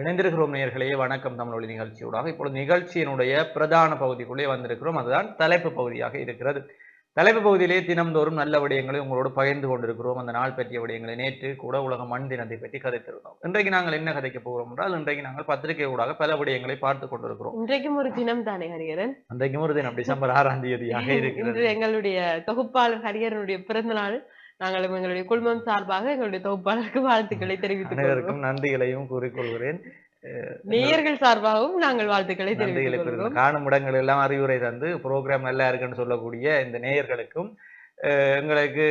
இணைந்திருக்கிறோம் நேயர்களே. வணக்கம். தமிழொலி நிகழ்ச்சியூடாக இப்பொழுது நிகழ்ச்சியினுடைய பிரதான பகுதிக்குள்ளே வந்திருக்கிறோம். அதுதான் தலைப்பு பகுதியாக இருக்கிறது. தலைப்பு பகுதியிலே தினம்தோறும் நல்ல விடயங்களை உங்களோடு பகிர்ந்து கொண்டிருக்கிறோம். அந்த நாள் பற்றிய விடயங்களை நேற்று கூட உலக மண் தினத்தை பற்றி கதைத்திருந்தோம். இன்றைக்கு நாங்கள் என்ன கதைக்க போகிறோம் என்றால் இன்றைக்கு நாங்கள் பத்திரிகை ஊடாக பல விடயங்களை பார்த்து கொண்டிருக்கிறோம். இன்றைக்கும் ஒரு தினம் தானே ஹரிஹரன்? அன்றைக்கும் ஒரு தினம். டிசம்பர் ஆறாம் தேதியாக இருக்கிறது. எங்களுடைய தொகுப்பாளர் ஹரிஹரனுடைய பிறந்த நாள் நாங்கள் எங்களுடைய குழுமம் சார்பாக எங்களுடைய தொகுப்பாளருக்கு வாழ்த்துக்களை தெரிவித்துக் அனைவருக்கும் நன்றிகளையும் கூறிக்கொள்கிறேன். நேயர்கள் சார்பாகவும் நாங்கள் வாழ்த்துக்களை தெரிவித்துக் காணும் இடங்கள் எல்லாம் அறிவுரை தந்து ப்ரோக்ராம் நல்லா இருக்குன்னு சொல்லக்கூடிய இந்த நேயர்களுக்கும் எங்களுக்கு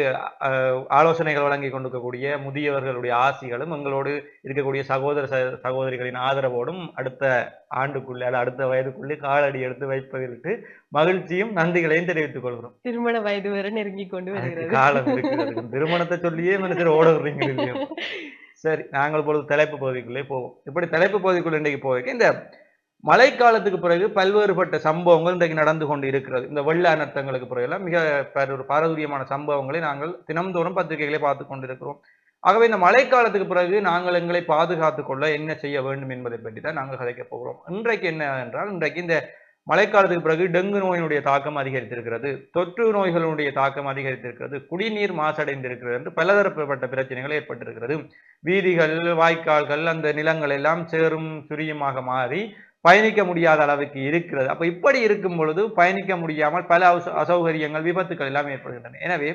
ஆலோசனைகள் வழங்கி கொண்டிருக்கக்கூடிய முதியவர்களுடைய ஆசிகளும் எங்களோடு இருக்கக்கூடிய சகோதர சகோதரிகளின் ஆதரவோடும் அடுத்த ஆண்டுக்குள்ளே அல்ல அடுத்த வயதுக்குள்ளே காலடி எடுத்து வைப்பதற்கு மகிழ்ச்சியும் நன்றிகளையும் தெரிவித்துக் கொள்கிறோம். திருமண வயது வரை நெருங்கி கொண்டு வருகிறது. காலம் இருக்கிறது. திருமணத்தை சொல்லியே மனுஷர் ஓட விடுறீங்க சரி நாங்கள் பொழுது தலைப்பு பகுதிக்குள்ளே போவோம். இப்படி தலைப்பு பகுதிக்குள்ள இன்றைக்கு போக இந்த மழைக்காலத்துக்கு பிறகு பல்வேறுபட்ட சம்பவங்கள் இன்றைக்கு நடந்து கொண்டு இருக்கிறது இந்த வெள்ள அனர்த்தங்களுக்கு பிறகு எல்லாம் மிக ஒரு பாரதூரியமான சம்பவங்களை நாங்கள் தினம்தோறும் பத்திரிகைகளை பார்த்து கொண்டிருக்கிறோம். ஆகவே இந்த மழைக்காலத்துக்கு பிறகு நாங்கள் எங்களை பாதுகாத்து கொள்ள என்ன செய்ய வேண்டும் என்பதை பற்றி தான் நாங்கள் கதைக்கப் போகிறோம். இன்றைக்கு என்ன என்றால் இன்றைக்கு இந்த மழைக்காலத்துக்கு பிறகு டெங்கு நோயினுடைய தாக்கம் அதிகரித்திருக்கிறது தொற்று நோய்களுடைய தாக்கம் அதிகரித்திருக்கிறது குடிநீர் மாசடைந்திருக்கிறது என்று பலதரப்பட்ட பிரச்சனைகள் ஏற்பட்டிருக்கிறது. வீதிகள் வாய்க்கால்கள் அந்த நிலங்கள் எல்லாம் சேரும் சுரியுமாக மாறி பயணிக்க முடியாத அளவுக்கு இருக்கிறது. அப்போ இப்படி இருக்கும் பொழுது பயணிக்க முடியாமல் பல அசௌகரியங்கள் விபத்துக்கள் எல்லாம் ஏற்படுகின்றன. எனவே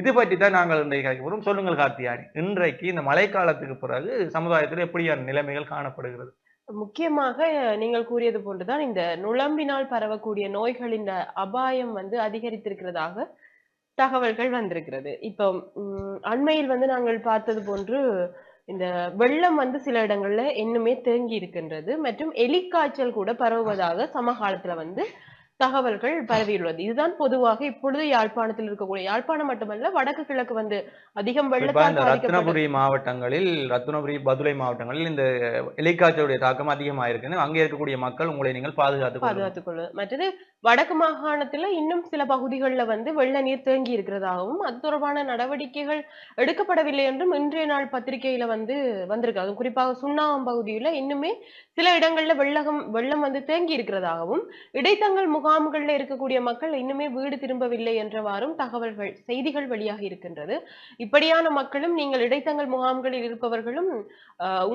இது பற்றி தான் நாங்கள் இன்றைக்கு போகிறோம் சொல்லுங்கள் கார்த்தியானி இன்றைக்கு இந்த மழைக்காலத்துக்கு பிறகு சமுதாயத்தில் எப்படியான நிலைமைகள் காணப்படுகிறது? முக்கியமாக நீங்கள் கூறியது போன்றுதான் இந்த நுழம்பினால் பரவக்கூடிய நோய்களின் அபாயம் வந்து அதிகரித்திருக்கிறதாக தகவல்கள் வந்திருக்கிறது. இப்போ அண்மையில் வந்து நாங்கள் பார்த்தது போன்று இந்த வெள்ளம் வந்து சில இடங்கள்ல இன்னுமே தேங்கி இருக்கின்றது. மற்றும் எலிக்காய்ச்சல் கூட பரவுவதாக சமகாலத்துல வந்து தகவல்கள் பரவியுள்ளது. இதுதான் பொதுவாக இப்பொழுது யாழ்ப்பாணத்தில் இருக்கக்கூடிய யாழ்ப்பாணம் மட்டுமல்ல வடக்கு கிழக்கு வந்து அதிகம் வெள்ளத்தால் ரத்னபுரி மாவட்டங்களில் ரத்னபுரி பதுளை மாவட்டங்களில் இந்த எலிக்காய்ச்சலுடைய தாக்கம் அதிகமாக அங்கே இருக்கக்கூடிய மக்கள் உங்களை நீங்கள் கொள்ளுங்கள். பாதுகாத்துக் கொள்வது மற்றது வடக்கு மாகாணத்துல இன்னும் சில பகுதிகளில் வந்து வெள்ள நீர் தேங்கி இருக்கிறதாகவும் அது தொடர்பான நடவடிக்கைகள் எடுக்கப்படவில்லை என்றும் இன்றைய நாள் பத்திரிகையில வந்து வந்திருக்கு. குறிப்பாக சுண்ணாகம் பகுதியில இன்னுமே சில இடங்கள்ல வெள்ளகம் வெள்ளம் வந்து தேங்கி இருக்கிறதாகவும் இடைத்தங்கல் முகாம்கள்ல இருக்கக்கூடிய மக்கள் இன்னுமே வீடு திரும்பவில்லை என்றவாறும் தகவல்கள் செய்திகள் வழியாக இருக்கின்றது. இப்படியான மக்களும் நீங்கள் இடைத்தங்கல் முகாம்களில் இருப்பவர்களும்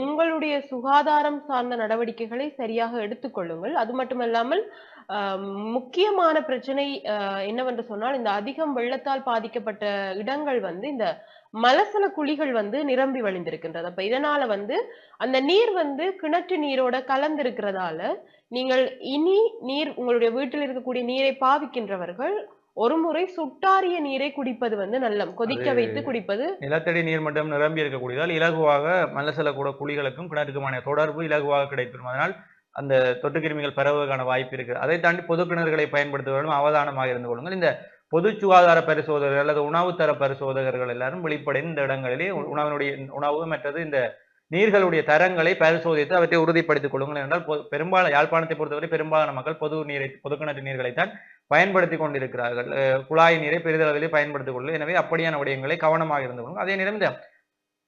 உங்களுடைய சுகாதாரம் சார்ந்த நடவடிக்கைகளை சரியாக எடுத்துக்கொள்ளுங்கள் அது மட்டுமல்லாமல் முக்கியமான பிரச்சனை என்னவென்று சொன்னால் இந்த அதிகம் வெள்ளத்தால் பாதிக்கப்பட்ட இடங்கள் வந்து இந்த மலசல குழிகள் வந்து நிரம்பி வழிந்திருக்கின்றது. அப்ப இதனால வந்து அந்த நீர் வந்து கிணற்று நீரோட கலந்திருக்கிறதால நீங்கள் இனி நீர் உங்களுடைய வீட்டில் இருக்கக்கூடிய நீரை பாவிக்கின்றவர்கள் ஒரு முறை சுட்டாரிய நீரை குடிப்பது வந்து நல்லம். கொதிக்க வைத்து குடிப்பது நிலத்தடி நீர்மட்டம் நிரம்பி இருக்கக்கூடியதால் இலகுவாக மல்லசல கூட குழிகளுக்கும் கிணறுக்குமான தொடர்பு இலகுவாக கிடைப்பெறும் அதனால் அந்த தொட்டுக்கிருமிகள் பரவுவதற்கான வாய்ப்பு இருக்குது அதை தாண்டி பொது கிணறுகளை பயன்படுத்துவதும் அவதானமாக இருந்து கொள்ளுங்கள். இந்த பொது சுகாதார பரிசோதகர்கள் அல்லது உணவுத்தர பரிசோதகர்கள் எல்லாரும் வெளிப்படைந்து இந்த இடங்களிலே உணவினுடைய உணவு மற்றது இந்த நீர்களுடைய தரங்களை பரிசோதித்து அவற்றை உறுதிப்படுத்திக் கொள்ளுங்கள் என்றால் பொ- பெரும்பாலும் யாழ்ப்பாணத்தை பொறுத்தவரை பெரும்பாலான மக்கள் பொது நீரை பொது கிணற்று நீர்களைத்தான் பயன்படுத்தி கொண்டிருக்கிறார்கள். குழாய் நீரை பெரிதளவிலே பயன்படுத்திக் கொள்ளு எனவே அப்படியான விடயங்களை கவனமாக இருந்து கொள்ளுங்கள். அதே நேரம் இந்த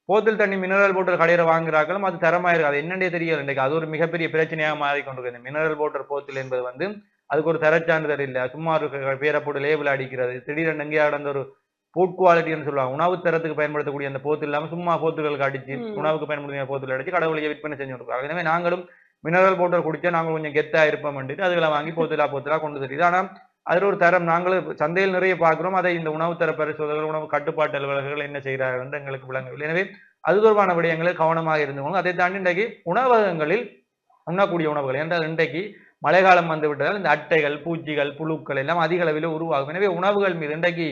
போத்தல் தண்ணி மினரல் வாட்டர் கடையில வாங்குறாங்களும் அது தரமா இருக்கு. அது என்னன்னே தெரியல. இன்றைக்கு அது ஒரு மிகப்பெரிய பிரச்சனையாக மாறி கொண்டிருக்கு இந்த மினரல் வாட்டர் போத்தல் என்பது வந்து அதுக்கு ஒரு தரச்சான்றிதழ் இல்லை. சும்மா ஒரு பேரை போட்டு லேபிள் அடிக்கிறது திடீரென்று எங்கேயா நடந்த ஒரு ஃபுட் குவாலிட்டின்னு சொல்லுவாங்க. உணவு தரத்துக்கு பயன்படுத்தக்கூடிய அந்த போத்து இல்லாம சும்மா போத்துகளுக்கு அடிச்சு. உணவுக்கு பயன்படுத்திய போத்துல அடிச்சு கடவுளையே விற்பனை செஞ்சு கொடுக்குறாங்க எனவே நாங்களும் மினரல் வாட்டர் குடிச்சா நாங்கள் கொஞ்சம் கெத்தா இருப்போம் அதுகளை வாங்கி போத்துலா போத்துலா கொண்டு தெரியுது ஆனா அதில் ஒரு தரம் நாங்களும் சந்தையில் நிறைய பார்க்கிறோம். அதை இந்த உணவு தர பரிசோதகர்கள் உணவு கட்டுப்பாட்டு அலுவலர்கள் என்ன செய்கிறார்கள் என்று எங்களுக்கு விளங்கவில்லை. எனவே அது தொடர்பான விடயங்களில் கவனமாக இருந்தவங்க அதை தாண்டி இன்றைக்கு உணவகங்களில் உண்ணக்கூடிய உணவுகள் என்றால் இன்றைக்கு மழைக்காலம் வந்து விட்டதால் இந்த அட்டைகள் பூச்சிகள் புழுக்கள் எல்லாம் அதிக அளவில் உருவாகும். எனவே உணவுகள் மீது இன்றைக்கு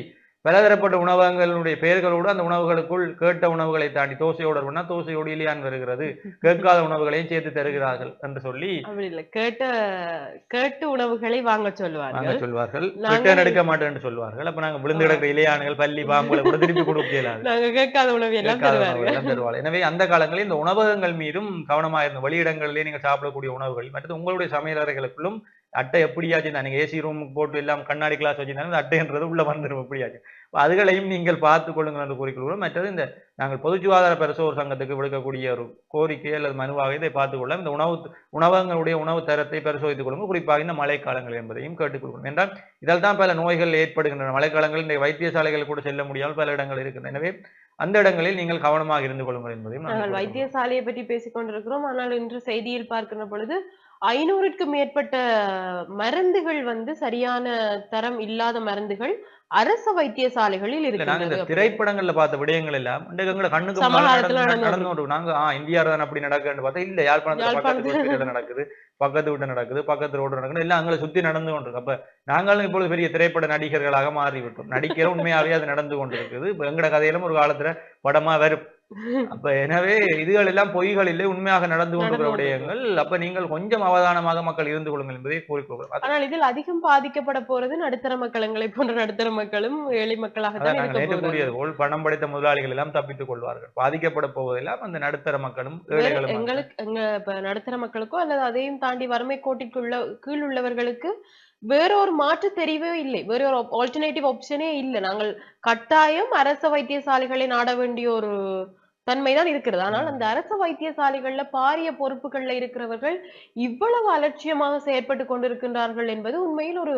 பலதரப்பட்ட உணவகங்களுடைய பெயர்களோடு அந்த உணவுகளுக்குள் கேட்ட உணவுகளை தாண்டி தோசையோடு பண்ணா தோசையோடு இலியான் வருகிறது. கேட்காத உணவுகளையும் சேர்த்து தருகிறார்கள் என்று சொல்லி கேட்ட கேட்டு உணவுகளை வாங்க வாங்க சொல்லுவார்கள் சொல்வார்கள் ரிட்டர்ன் எடுக்க மாட்டேன் என்று சொல்வார்கள். அப்ப நாங்க விழுந்து கிடக்கிற இலையான்கள் பள்ளி பாம்புகளை கூட திருப்பி கொடுக்க இயலாது. நாங்க கேட்காத உணவு எல்லாம் தருவார்கள். எனவே அந்த காலங்களில் இந்த உணவகங்கள் மீதும் கவனமாக இருந்த வெளியிடங்களிலே நீங்கள் சாப்பிடக்கூடிய உணவுகள் மற்றது உங்களுடைய சமையலறைகளுக்குள்ளும் அட்டை எப்படியாச்சும் தான். நீங்க ஏசி ரூமுக்கு போட்டு எல்லாம் கண்ணாடி கிளாஸ் வச்சிருந்தாலும் இந்த அட்டைன்றது உள்ள வந்துடும் எப்படியாச்சும். அப்ப அதுகளையும் நீங்கள் பார்த்து கொள்ளுங்கள் என்று கூறிக்கொள்கிறோம் மற்றது இந்த நாங்கள் பொது சுகாதார பரிசோர் சங்கத்துக்கு விடுக்கக்கூடிய ஒரு கோரிக்கை அல்லது மனுவாக இதை பார்த்துக் கொள்ள இந்த உணவு உணவகங்களுடைய உணவு தரத்தை பரிசோதித்துக் கொள்ளுங்கள். குறிப்பாக இந்த மழைக்காலங்கள் என்பதையும் கேட்டுக்கொள்கிறோம் என்றால் இதில் தான் பல நோய்கள் ஏற்படுகின்றன. மழைக்காலங்களில் இந்த வைத்தியசாலைகள் கூட செல்ல முடியாமல் பல இடங்கள் இருக்கின்றன. எனவே அந்த இடங்களில் நீங்கள் கவனமாக இருந்து கொள்ளுங்கள் என்பதையும் நாங்கள். வைத்தியசாலையை பற்றி பேசிக் கொண்டிருக்கிறோம். ஆனால் இன்று செய்தியில் பார்க்கிற பொழுது ஐநூறுக்கும் மேற்பட்ட மருந்துகள் வந்து சரியான தரம் இல்லாத மருந்துகள் அரசு வைத்தியசாலைகளில் இருக்கிறது திரைப்படங்கள்ல பார்த்த விடயங்கள் எல்லாம் எங்களை கண்ணுக்கு நடந்து- நாங்க ஆ இந்தியா தான் அப்படி நடக்குன்னு பார்த்தா இல்ல யாழ்ப்பாணத்துல நடக்குது பக்கத்து வீட்டு நடக்குது பக்கத்து ரோடு நடக்குது எல்லாம் அங்களை சுத்தி நடந்து கொண்டிருக்கு அப்ப நாங்களும் இப்பொழுது பெரிய திரைப்பட நடிகர்களாக மாறிவிட்டோம். நடிக்கிற உண்மையாவே அது நடந்து கொண்டிருக்குது எங்கட கதையிலும் ஒரு காலத்துல படமா வரும். அப்ப எனவே இதுகள் எல்லாம் பொய்கள் இல்லை உண்மையாக நடந்து கொண்டிருக்கிற விடயங்கள் அப்ப நீங்கள் கொஞ்சம் அவதானமாக மக்கள் இருந்து கொள்ளுங்கள் என்பதை கூறிக்கொள்கிறோம். ஆனால் இதில் அதிகம் பாதிக்கப்பட போறது நடுத்தர மக்கள் எங்களை போன்ற நடுத்தர மக்களும் ஏழை நேற்று போகிறார்கள் கூறியது போல் பணம் படைத்த முதலாளிகள் எல்லாம் தப்பித்துக் கொள்வார்கள். பாதிக்கப்பட போவதெல்லாம் அந்த நடுத்தர மக்களும் ஏழைகளும் எங்களுக்கு எங்க நடுத்தர மக்களுக்கோ அல்லது அதையும் தாண்டி வறுமை கோட்டிற்குள்ள கீழ் உள்ளவர்களுக்கு வேற ஒரு மாற்று தெரிவே இல்லை. வேற ஒரு ஆல்டர்னேட்டிவ் ஆப்ஷனே இல்லை. நாங்கள் கட்டாயம் அரசு வைத்தியசாலைகளை நாட வேண்டிய ஒரு தன்மைதான் இருக்கிறது. ஆனால் அந்த அரசு வைத்தியசாலைகள்ல பாரிய பொறுப்புகள்ல இருக்கிறவர்கள் இவ்வளவு அலட்சியமாக செயற்பட்டு கொண்டிருக்கின்றார்கள் என்பது உண்மையில் ஒரு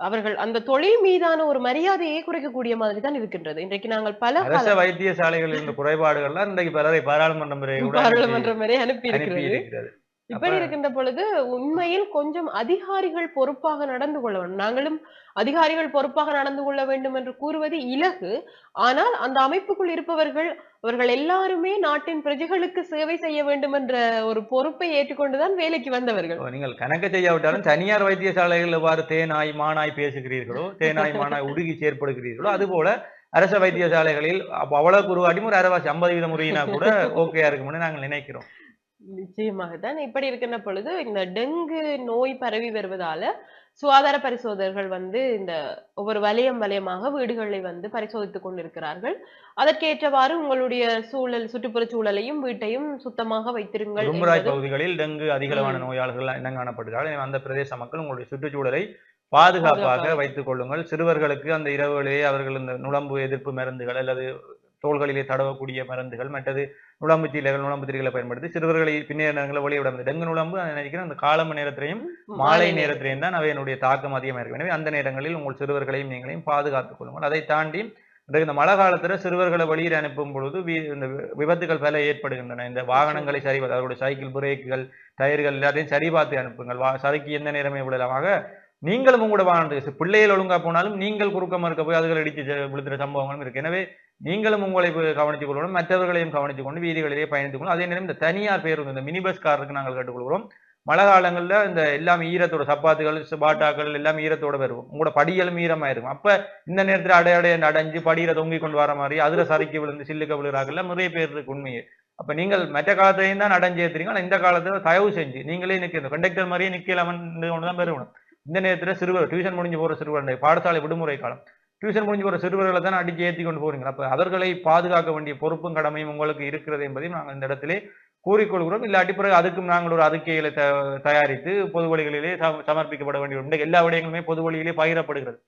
அவர்கள் அந்த தொழில் மீதான ஒரு மரியாதையை குறைக்கக்கூடிய மாதிரி தான் இருக்கின்றது. இன்றைக்கு நாங்கள் பல அரச வைத்தியசாலைகளில் இருந்த குறைபாடுகள்லாம் இன்றைக்கு பலரை பாராளுமன்றம் பாராளுமன்றம் வரை அனுப்பி இருக்கிறது இப்படி இருக்கின்ற பொழுது உண்மையில் கொஞ்சம் அதிகாரிகள் பொறுப்பாக நடந்து கொள்ள வேண்டும். நாங்களும் அதிகாரிகள் பொறுப்பாக நடந்து கொள்ள வேண்டும் என்று கூறுவது இலகு. ஆனால் அந்த அமைப்புக்குள் இருப்பவர்கள் அவர்கள் எல்லாருமே நாட்டின் பிரஜைகளுக்கு சேவை செய்ய வேண்டும் என்ற ஒரு பொறுப்பை ஏற்றுக்கொண்டுதான் வேலைக்கு வந்தவர்கள். நீங்கள் கணக்கு செய்யாவிட்டாலும் தனியார் வைத்தியசாலைகள் எவ்வாறு தேனாய் மானாய் பேசுகிறீர்களோ தேனாய் மானாய் உருகி செயற்படுகிறீர்களோ அதுபோல அரச வைத்தியசாலைகளில் அவ்வளவு ஒரு அரைவாசி ஐம்பது வீதம் முறையினா கூட ஓகேயா இருக்கும்னு நாங்கள் நினைக்கிறோம். நிச்சயமாகத்தான் இப்படி இருக்கின்ற பொழுது இந்த டெங்கு நோய் பரவி வருவதால சுகாதார பரிசோதகர்கள் வந்து இந்த ஒவ்வொரு வலயம் வலயமாக வீடுகளை வந்து பரிசோதித்துக் கொண்டிருக்கிறார்கள் அதற்கேற்றவாறு உங்களுடைய சூழல் சுற்றுப்புற சூழலையும் வீட்டையும் சுத்தமாக வைத்திருங்கள் கும்பராய் பகுதிகளில் டெங்கு அதிகளவான. நோயாளர்கள் இனம் காணப்படுகிறார்கள் அந்த பிரதேச மக்கள் உங்களுடைய சுற்றுச்சூழலை பாதுகாப்பாக. வைத்துக் கொள்ளுங்கள் சிறுவர்களுக்கு அந்த இரவுகளிலே அவர்கள் இந்த நுளம்பு எதிர்ப்பு மருந்துகள் அல்லது தோள்களிலே தடவக்கூடிய மருந்துகள் மற்றது நுளம்பு சீலைகள் நுளம்பு திரிகளை பயன்படுத்தி சிறுவர்களை பின்னேற நேரங்களில் வெளியே விட டெங்கு நுளம்பு நான் நினைக்கிறேன் அந்த காலம நேரத்திலையும் மாலை நேரத்திலேயும். தான் அவையினுடைய தாக்கம் அதிகமாக இருக்கும். எனவே அந்த நேரங்களில் உங்கள் சிறுவர்களையும் நீங்களையும் பாதுகாத்துக் கொள்ளுங்கள். அதை தாண்டி இன்றைக்கு இந்த மழை காலத்துல சிறுவர்களை வெளியில் அனுப்பும் பொழுது இந்த விபத்துகள் பல ஏற்படுகின்றன. இந்த வாகனங்களை சரி அவருடைய சைக்கிள் பிரேக்குகள் டயர்கள் எல்லாத்தையும் சரி பார்த்து அனுப்புங்கள். வா சறுக்கி எந்த நேரமே விடலாமாக. நீங்களும் உங்களோட வாகனத்துக்கு பிள்ளைகள் ஒழுங்கா போனாலும் நீங்கள் குறுக்க மறுக்க போய் அதுகள் செ- விழுத்துற சம்பவங்களும் இருக்கு. எனவே நீங்களும் உங்களை கவனித்துக் கொள்ளணும். மற்றவர்களையும் கவனித்துக் கொண்டு வீதிகளிலே பயணித்துக் கொள்ளணும். அதே நேரம் இந்த தனியார் பேருந்து இந்த மினி பஸ் காருக்கு நாங்கள் கேட்டுக்கொள்கிறோம். மழை காலங்களில் இந்த எல்லாம் ஈரத்தோட சப்பாத்துகள் பாட்டாக்கள் எல்லாம் ஈரத்தோட வரும் உங்களோட படிகளும் ஈரமாக இருக்கும். அப்போ இந்த நேரத்தில் அடைய அடைய அடைஞ்சு படியில தொங்கி கொண்டு வர மாதிரி அதில் சறுக்கி விழுந்து சில்லுக்க விழுறாங்கல்ல நிறைய பேர் இருக்கு உண்மையே அப்போ நீங்கள் மற்ற காலத்திலையும் தான் அடைஞ்சு ஏற்றுறீங்க இந்த காலத்தில் தயவு செஞ்சு நீங்களே நிற்கணும் கண்டக்டர் மாதிரியே நிக்கலாம் தான் பெருவணும் இந்த நேரத்தில் சிறுவர் டியூஷன் முடிஞ்சு போற சிறுவர் பாடசாலை விடுமுறை காலம். டியூஷன் முடிஞ்சு போற சிறுவர்களை தான் அடிச்சு ஏற்றி கொண்டு போகிறீங்க அப்போ அவர்களை பாதுகாக்க வேண்டிய பொறுப்பும் கடமையும் உங்களுக்கு இருக்கிறது என்பதையும் நாங்கள் இந்த இடத்திலே கூறிக்கொள்கிறோம். இல்லாட்டி பிறகு அதுக்கும் நாங்கள் ஒரு அறிக்கைகளை த- தயாரித்து பொது வழிகளிலே சமர்ப்பிக்கப்பட வேண்டிய எல்லா விடயங்களுமே பொது வழியிலே பகிரப்படுகிறது.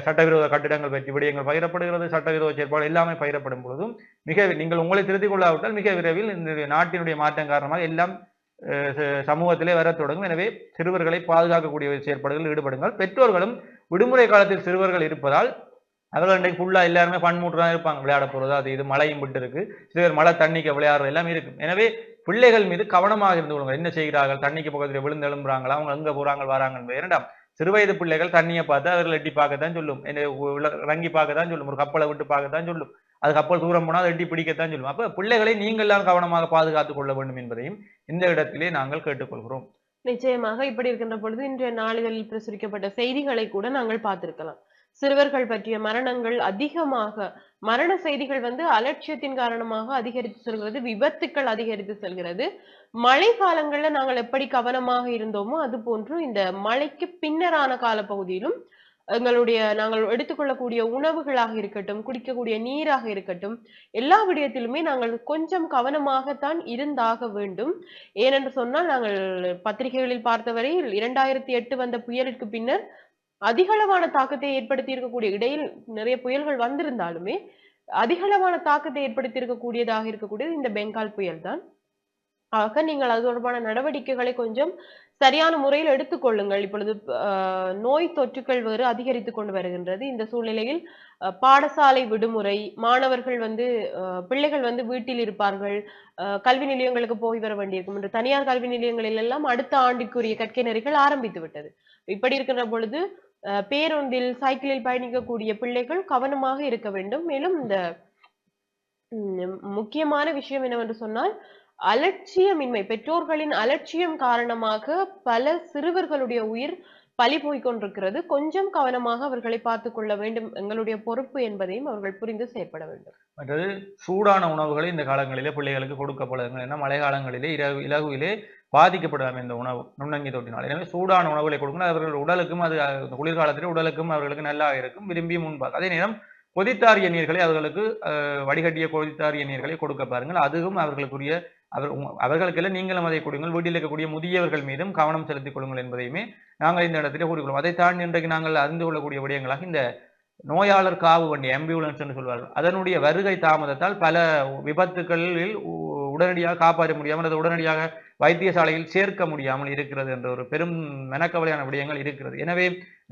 சட்டவிரோத கட்டிடங்கள் பற்றி விடயங்கள் பகிரப்படுகிறது. சட்டவிரோத செயற்பாடு எல்லாமே பகிரப்படும் பொழுதும் மிக நீங்கள் உங்களை திருத்திக் கொள்ளாவிட்டால் மிக விரைவில் இந்த நாட்டினுடைய மாற்றம் காரணமாக எல்லாம் சமூகத்திலே வரத் தொடங்கும். எனவே சிறுவர்களை பாதுகாக்கக்கூடிய செயற்பாடுகளில் ஈடுபடுங்கள். பெற்றோர்களும் விடுமுறை காலத்தில் சிறுவர்கள் இருப்பதால் அவர்கள் இன்றைக்கு ஃபுல்லா எல்லாருமே பன்மூட்டு தான் இருப்பாங்க. விளையாட போறது அது இது மழையும் விட்டு இருக்கு. சிலர் மழை தண்ணிக்கு விளையாடுறது எல்லாம் இருக்கும். எனவே பிள்ளைகள் மீது கவனமாக இருந்து கொள்ளுங்கள். என்ன செய்கிறார்கள்? தண்ணிக்கு பக்கத்தில் விழுந்து எழும்புறாங்களா? அவங்க எங்கே போகிறாங்க வராங்க இரண்டாம் சிறுவயது பிள்ளைகள் தண்ணியை பார்த்து அவர்கள் எட்டி பார்க்க தான் சொல்லும். என்ன உள்ள- பார்க்க தான் சொல்லும். ஒரு கப்பலை விட்டு பார்க்க தான் சொல்லும். அது கப்பல் தூரம் போனால் எட்டி பிடிக்கத்தான் சொல்லும் அப்ப பிள்ளைகளை நீங்கள் கவனமாக பாதுகாத்துக் கொள்ள வேண்டும் என்பதையும் இந்த இடத்திலே நாங்கள் கேட்டுக்கொள்கிறோம். நிச்சயமாக இப்படி இருக்கின்ற பொழுது இன்றைய நாளிதழில் பிரசுரிக்கப்பட்ட செய்திகளை கூட நாங்கள் பார்த்திருக்கலாம். சிறுவர்கள் பற்றிய மரணங்கள் அதிகமாக மரண செய்திகள் வந்து அலட்சியத்தின் காரணமாக அதிகரித்து செல்கிறது விபத்துக்கள் அதிகரித்து செல்கிறது. மழை காலங்கள்ல நாங்கள் எப்படி கவனமாக இருந்தோமோ அது போன்று இந்த மழைக்கு பின்னரான காலப்பகுதியிலும் எங்களுடைய நாங்கள் எடுத்துக்கொள்ளக்கூடிய உணவுகளாக இருக்கட்டும் குடிக்கக்கூடிய நீராக இருக்கட்டும் எல்லா விடயத்திலுமே நாங்கள் கொஞ்சம் கவனமாகத்தான் இருந்தாக வேண்டும். ஏனென்று சொன்னால் நாங்கள் பத்திரிகைகளில் பார்த்தவரை இரண்டாயிரத்தி எட்டு வந்த புயலுக்கு பின்னர் அதிகளவான தாக்கத்தை ஏற்படுத்தி இருக்கக்கூடிய இடையில் நிறைய புயல்கள் வந்திருந்தாலுமே அதிகளவான தாக்கத்தை ஏற்படுத்தி இருக்கக்கூடியதாக இருக்கக்கூடியது இந்த பெங்கால் புயல் தான் ஆக நீங்கள் அது தொடர்பான நடவடிக்கைகளை கொஞ்சம் சரியான முறையில் எடுத்துக்கொள்ளுங்கள் இப்பொழுது நோய் தொற்றுக்கள் வேறு அதிகரித்து கொண்டு வருகின்றது. இந்த சூழ்நிலையில் பாடசாலை விடுமுறை மாணவர்கள் வந்து பிள்ளைகள் வந்து வீட்டில் இருப்பார்கள். கல்வி நிலையங்களுக்கு போய் வர வேண்டியிருக்கும். என்று தனியார் கல்வி நிலையங்களில் எல்லாம் அடுத்த ஆண்டிற்குரிய கற்கை நெறிகள் ஆரம்பித்து விட்டது. இப்படி இருக்கின்ற பொழுது அஹ், பேருந்தில் சைக்கிளில் பயணிக்கக்கூடிய பிள்ளைகள் கவனமாக இருக்க வேண்டும். மேலும் இந்த முக்கியமான விஷயம் என்னவென்று சொன்னால் அலட்சியமின்மை பெற்றோர்களின் அலட்சியம் காரணமாக பல சிறுவர்களுடைய உயிர் பழி போய்கொண்டிருக்கிறது கொஞ்சம் கவனமாக அவர்களை பார்த்துக் கொள்ள வேண்டும். எங்களுடைய பொறுப்பு என்பதையும் அவர்கள் புரிந்து செயற்பட வேண்டும். மற்றது சூடான உணவுகளை இந்த காலங்களிலே பிள்ளைகளுக்கு கொடுக்கப்படுங்க ஏன்னா மழை காலங்களிலே இரவு இலகுவிலே பாதிக்கப்படலாம் இந்த உணவு நுண்ணங்கி தொட்டினால். எனவே சூடான உணவுகளை கொடுக்கணும் அவர்கள் உடலுக்கும் அது குளிர்காலத்திலே உடலுக்கும் அவர்களுக்கு நல்லா இருக்கும். விரும்பி முன்பாக. அதே நேரம் கொதித்தாரிய நீர்களை அவர்களுக்கு அஹ், வடிகட்டிய கொதித்தாரிய நீர்களை கொடுக்க பாருங்கள். அதுவும் அவர்களுக்குரிய அவர் அவர்களுக்கெல்லாம் நீங்களும் அதை கொடுங்கள். வீட்டில் இருக்கக்கூடிய முதியவர்கள் மீதும் கவனம் செலுத்திக் கொள்ளுங்கள் என்பதையுமே நாங்கள் இந்த இடத்திலே கூறிக்கொள்வோம். அதை தாண்டி இன்றைக்கு நாங்கள் அறிந்து கொள்ளக்கூடிய விடயங்களாக இந்த நோயாளர் காவு வண்டி ஆம்புலன்ஸ் என்று சொல்வார்கள். அதனுடைய வருகை தாமதத்தால் பல விபத்துக்களில் உ- உடனடியாக காப்பாற்ற முடியாமல் அது உடனடியாக வைத்தியசாலையில் சேர்க்க முடியாமல் இருக்கிறது என்ற ஒரு பெரும் மெனக்கவலையான விடயங்கள் இருக்கிறது. எனவே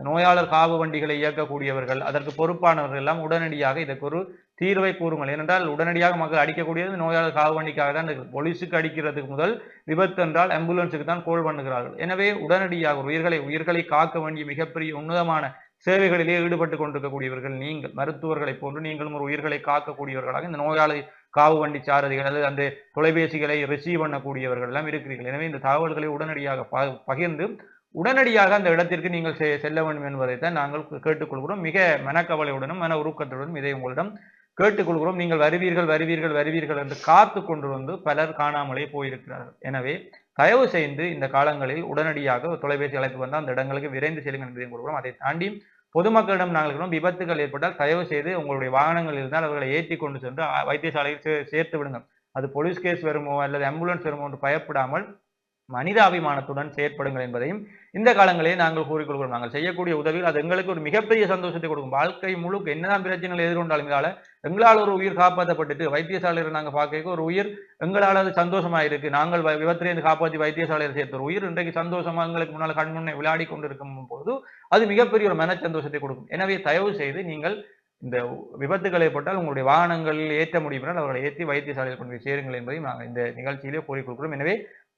நோயாளர் காவு வண்டிகளை இயக்கக்கூடியவர்கள் அதற்கு பொறுப்பானவர்கள் எல்லாம் உடனடியாக இதற்கு ஒரு தீர்வை கூறுங்கள். ஏனென்றால் உடனடியாக மக்கள் அடிக்கக்கூடியது நோயாளர் காவு வண்டிக்காக தான் இருக்குது. போலீஸுக்கு அடிக்கிறதுக்கு முதல் விபத்து என்றால் ஆம்புலன்ஸுக்கு தான் கோல் பண்ணுகிறார்கள். எனவே உடனடியாக உயிர்களை உயிர்களை காக்க வேண்டிய மிகப்பெரிய உன்னதமான சேவைகளிலே ஈடுபட்டு கொண்டிருக்கக்கூடியவர்கள் நீங்கள் மருத்துவர்களைப் போன்று நீங்களும் ஒரு உயிர்களை காக்கக்கூடியவர்களாக இந்த நோயாளி காவு வண்டி சாரதிகள் அல்லது அந்த தொலைபேசிகளை ரிசீவ் பண்ணக்கூடியவர்கள் எல்லாம் இருக்கிறீர்கள். எனவே இந்த தகவல்களை உடனடியாக பகிர்ந்து உடனடியாக அந்த இடத்திற்கு நீங்கள் செ- செல்ல வேண்டும் என்பதைத்தான் நாங்கள் கேட்டுக்கொள்கிறோம். மிக மனக்கவலையுடனும் மன உருக்கத்துடனும் இதை உங்களிடம் கேட்டுக்கொள்கிறோம். நீங்கள் வருவீர்கள் வருவீர்கள் வருவீர்கள் என்று காத்து கொண்டு வந்து பலர் காணாமலே போயிருக்கிறார்கள். எனவே தயவு செய்து இந்த காலங்களில் உடனடியாக தொலைபேசி அழைப்பு வந்தால் அந்த இடங்களுக்கு விரைந்து செல்லுங்கள் என்பதையும் கொடுக்கிறோம் அதை தாண்டி பொதுமக்களிடம் நாங்கள் இருக்கிறோம் விபத்துகள் ஏற்பட்டால் தயவு செய்து உங்களுடைய வாகனங்கள் இருந்தால் அவர்களை ஏற்றி கொண்டு சென்று வைத்தியசாலையில் சே- சேர்த்து விடுங்கள். அது போலீஸ் கேஸ் வருமோ அல்லது ஆம்புலன்ஸ் வருமோ என்று பயப்படாமல் மனிதாபிமானத்துடன் செயற்படுங்கள் என்பதையும் இந்த காலங்களிலே நாங்கள் கூறிக்கொள்கிறோம். நாங்கள் செய்யக்கூடிய உதவிகள் அது எங்களுக்கு ஒரு மிகப்பெரிய சந்தோஷத்தை கொடுக்கும். வாழ்க்கை முழுக்க என்னதான் பிரச்சனைகள் எதிர்கொண்டாலும் இதால எங்களால் ஒரு உயிர் காப்பாற்றப்பட்டுட்டு வைத்தியசாலையில் நாங்கள் பார்க்க ஒரு உயிர் எங்களால் அது சந்தோஷமாக இருக்கு நாங்கள் வ- விபத்திலிருந்து காப்பாற்றி வைத்தியசாலையில் சேர்த்த ஒரு உயிர் இன்றைக்கு சந்தோஷமாக எங்களுக்கு முன்னால் கண் முன்னே விளையாடி கொண்டிருக்கும் போது அது மிகப்பெரிய ஒரு மன சந்தோஷத்தை கொடுக்கும். எனவே தயவு செய்து நீங்கள் இந்த விபத்துக்கள் ஏற்பட்டால் உங்களுடைய வாகனங்களில் ஏற்ற முடியுமென்றால் அவர்களை ஏற்றி வைத்தியசாலையில் கொண்டு போய் சேருங்கள் என்பதையும் நாங்கள் இந்த நிகழ்ச்சியிலே கூறிக்கொள்கிறோம் எனவே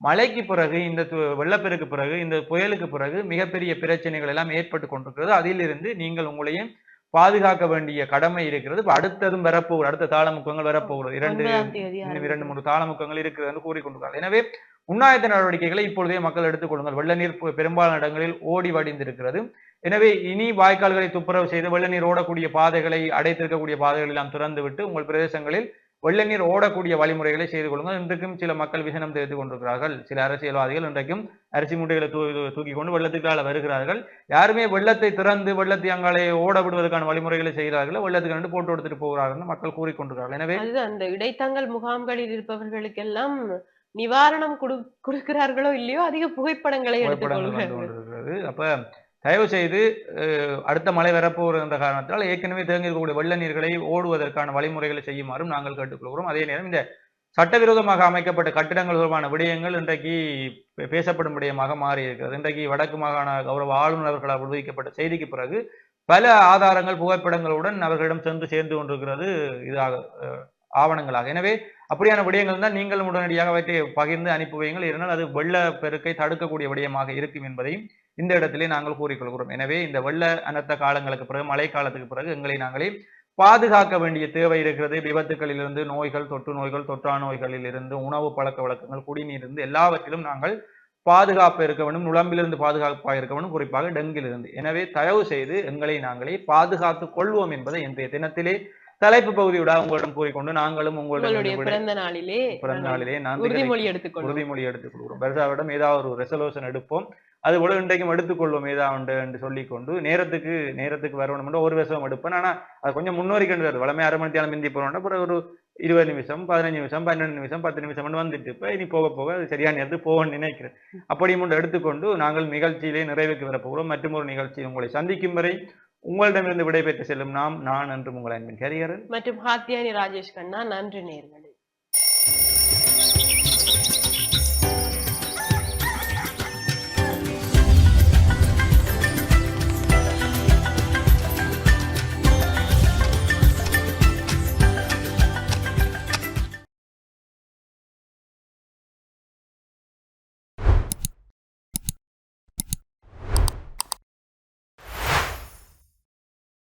மழைக்கு பிறகு இந்த வெள்ளப்பெருக்கு பிறகு இந்த புயலுக்கு பிறகு மிகப்பெரிய பிரச்சனைகள் எல்லாம் ஏற்பட்டு கொண்டிருக்கிறது. அதிலிருந்து நீங்கள் உங்களையும் பாதுகாக்க வேண்டிய கடமை இருக்கிறது. இப்ப அடுத்ததும் வரப்போகிறது அடுத்த தாளமுக்கங்கள் வரப்போகிறது இரண்டு இரண்டு மூன்று தாளமுக்கங்கள் இருக்கிறது என்று கூறிக்கொண்டிருக்கிறார்கள் எனவே உண்ணாயத்த நடவடிக்கைகளை இப்பொழுதே மக்கள் எடுத்துக்கொள்ளுங்கள் வெள்ள நீர் பெரும்பாலான இடங்களில் ஓடி வடிந்திருக்கிறது. எனவே இனி வாய்க்கால்களை துப்புரவு செய்து வெள்ள நீர் ஓடக்கூடிய பாதைகளை அடைத்திருக்கக்கூடிய பாதைகளை எல்லாம் திறந்து விட்டு உங்கள் பிரதேசங்களில் வெள்ள நீர் ஓடக்கூடிய வழிமுறைகளை செய்து கொள்ளுங்கள். இன்றைக்கும் சில மக்கள் விசனம் தெரிவித்துக் கொண்டிருக்கிறார்கள். சில அரசியல்வாதிகள் இன்றைக்கும் அரிசி மூட்டைகளை தூ தூக்கி கொண்டு வெள்ளத்துக்கால வருகிறார்கள். யாருமே வெள்ளத்தை திறந்து வெள்ளத்தை அங்காலே ஓட விடுவதற்கான வழிமுறைகளை செய்கிறார்கள். வெள்ளத்துக்கு ரெண்டு போட்டு எடுத்துட்டு போகிறார்கள் மக்கள் கூறிக்கொண்டிருக்கிறார்கள். எனவே அந்த இடைத்தங்கல் முகாம்களில் இருப்பவர்களுக்கெல்லாம் நிவாரணம் கொடு கொடுக்கிறார்களோ இல்லையோ அதிக புகைப்படங்களை கொண்டிருக்கிறது. அப்ப தயவு செய்து அடுத்த மழை வரப்போகிற என்ற காரணத்தால் ஏற்கனவே தேங்கியிருக்கக்கூடிய வெள்ள நீர்களை ஓடுவதற்கான வழிமுறைகளை செய்யுமாறும் நாங்கள் கேட்டுக்கொள்கிறோம். அதே நேரம் இந்த சட்டவிரோதமாக அமைக்கப்பட்ட கட்டிடங்கள் தொடர்பான விடயங்கள் இன்றைக்கு பேசப்படும் விடயமாக மாறி இருக்கிறது இன்றைக்கு வடக்கு மாகாண கௌரவ ஆளுநர் அவர்களால் விடுவிக்கப்பட்ட செய்திக்கு பிறகு பல ஆதாரங்கள் புகைப்படங்களுடன் அவர்களிடம் சென்று சேர்ந்து கொண்டிருக்கிறது. இதாக ஆவணங்களாக. எனவே அப்படியான விடயங்கள் தான் நீங்கள் உடனடியாக அவற்றை பகிர்ந்து அனுப்பி வையுங்கள். இருந்தால் அது வெள்ள பெருக்கை தடுக்கக்கூடிய விடயமாக இருக்கும் என்பதையும் இந்த இடத்திலே நாங்கள் கூறிக்கொள்கிறோம். எனவே இந்த வெள்ள அனர்த்த காலங்களுக்கு பிறகு மழை காலத்துக்கு பிறகு எங்களை நாங்களே பாதுகாக்க வேண்டிய தேவை இருக்கிறது. விபத்துகளிலிருந்து நோய்கள் தொற்று நோய்கள் தொற்றா நோய்களில் இருந்து உணவு பழக்க வழக்கங்கள் குடிநீர் இருந்து எல்லாவற்றிலும் நாங்கள் பாதுகாப்பு இருக்க வேண்டும். நுழம்பிலிருந்து பாதுகாப்பாக இருக்க வேண்டும். குறிப்பாக டெங்கிலிருந்து. எனவே தயவு செய்து எங்களை நாங்களே பாதுகாத்துக் கொள்வோம் என்பதை இன்றைய தினத்திலே தலைப்பு பகுதியோட உங்களிடம் கூறிக்கொண்டு நாங்களும் உங்களுடைய பிறந்த நாளிலே பிறந்த நாளிலே நான் உறுதிமொழி எடுத்துக்கொள்வோம். உறுதிமொழி எடுத்துக் கொள்கிறோம் பெருசாவிடம் ஏதாவது ஒரு ரெசல்யூஷன் எடுப்போம். அது போல இன்றைக்கும் எடுத்துக்கொள்வோம் ஏதாவது என்று சொல்லிக்கொண்டு நேரத்துக்கு நேரத்துக்கு வரணும் என்று ஒரு விஷயம் எடுப்பேன். ஆனா அது கொஞ்சம் முன்னோரிக்கண்டு வருது வளமே அரை மணி நேரம் மிந்தி போனோம்னா அப்புறம் ஒரு இருபது நிமிஷம் பதினஞ்சு நிமிஷம் பன்னெண்டு நிமிஷம் பத்து நிமிஷம் வந்துட்டு இப்ப இனி போக போக அது சரியான நேரத்துக்கு போகணும்னு நினைக்கிறேன். அப்படி ஒன்று எடுத்துக்கொண்டு நாங்கள் நிகழ்ச்சியிலே நிறைவுக்கு வரப்போகிறோம். மற்றும் ஒரு நிகழ்ச்சி உங்களை சந்திக்கும் வரை உங்களிடமிருந்து விடைபெற்று செல்லும் நாம் நான் என்றும் உங்கள் அன்பின் கரியரன் மற்றும் ஹாத்தியானி ராஜேஷ் கண்ணா நன்றி நேர்கள்.